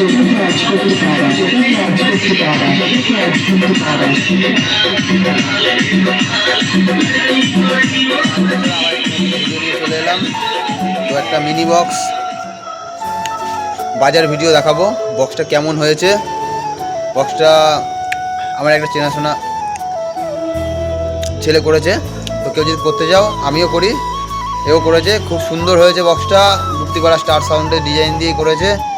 তো একটা mini box বাজার ভিডিও দেখাবো। বক্সটা কেমন হয়েছে? বক্সটা আমার একটা চেনাশোনা ছেলে করেছে। তো কেউ যদি করতে যাও আমিও করি। এও করেছে। খুব সুন্দর হয়েছে বক্সটা মুক্তিপাড়া স্টার সাউন্ডের ডিজাইন দিয়ে করেছে।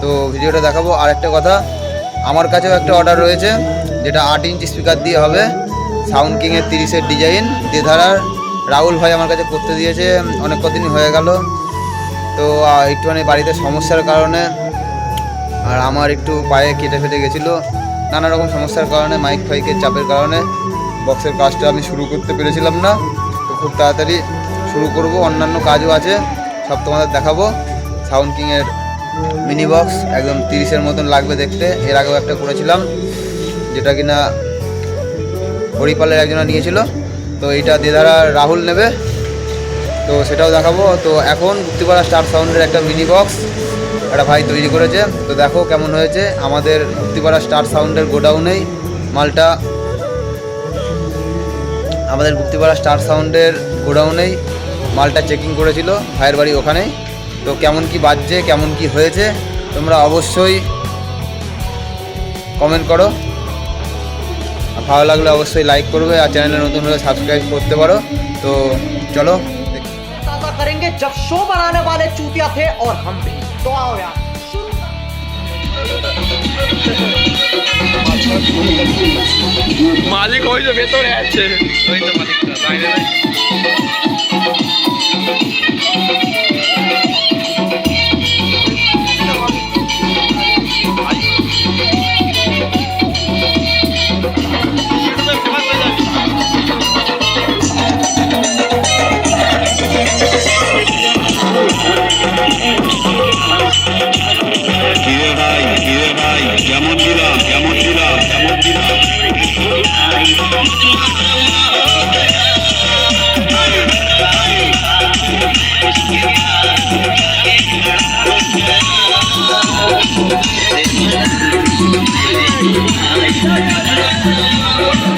তো ভিডিওটা দেখাবো। আর একটা কথা, আমার কাছেও একটা অর্ডার রয়েছে, যেটা আট ইঞ্চি স্পিকার দিয়ে হবে। সাউন্ড কিংয়ের তিরিশের ডিজাইন দেধারার রাহুল ভাই আমার কাছে করতে দিয়েছে, অনেক কদিনই হয়ে গেল। তো একটুখানি বাড়িতে সমস্যার কারণে, আর আমার একটু পায়ে কেটে ফেটে গেছিল। নানা রকম সমস্যার কারণে মাইক ফাইকের চাপের কারণে বক্সের কাজটা আমি শুরু করতে পেরেছিলাম না। তো খুব তাড়াতাড়ি শুরু করব, অন্যান্য কাজও আছে, সব তোমাদের দেখাবো। সাউন্ড কিংয়ের মিনি বক্স একদম তিরিশের মতন লাগবে দেখতে। এর আগেও একটা করেছিলাম, যেটা কিনা হরিপালের একজনা নিয়েছিল। তো এইটা দেদারা রাহুল নেবে। তো সেটাও দেখাবো। তো এখন গুপ্তিপাড়া স্টার সাউন্ডের একটা মিনি বক্স একটা ভাই তৈরি করেছে। তো দেখো কেমন হয়েছে। আমাদের গুপ্তিপাড়া স্টার সাউন্ডের গোডাউনেই মালটা। আমাদের গুপ্তিপাড়া স্টার সাউন্ডের গোডাউনেই মালটা চেকিং করেছিল ভাইয়ের বাড়ি ওখানেই। তো কেমন কি বাজছে কেমন কি হয়েছে তোমরা অবশ্যই কমেন্ট করো আর ভালো লাগলে অবশ্যই লাইক করবে আর চ্যানেলে নতুন হলে সাবস্ক্রাইব করতে পারো তো চলো দেখি। ताज़ा करेंगे जब शो बनाने वाले चूतिया थे और हम भी तो आओ यार शुरू মালিক ওই যে ভেতরে আছে ওই তো মালিকটা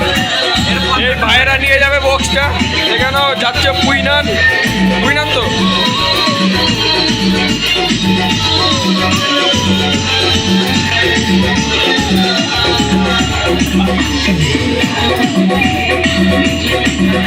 ভাই এই ভাইয়েরা নিয়ে যাবে বক্সটা এখানেও যাচ্ছে পুইনান। পুইনান তো?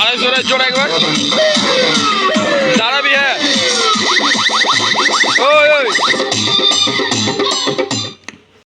আড়াইশো জোড়া একবার।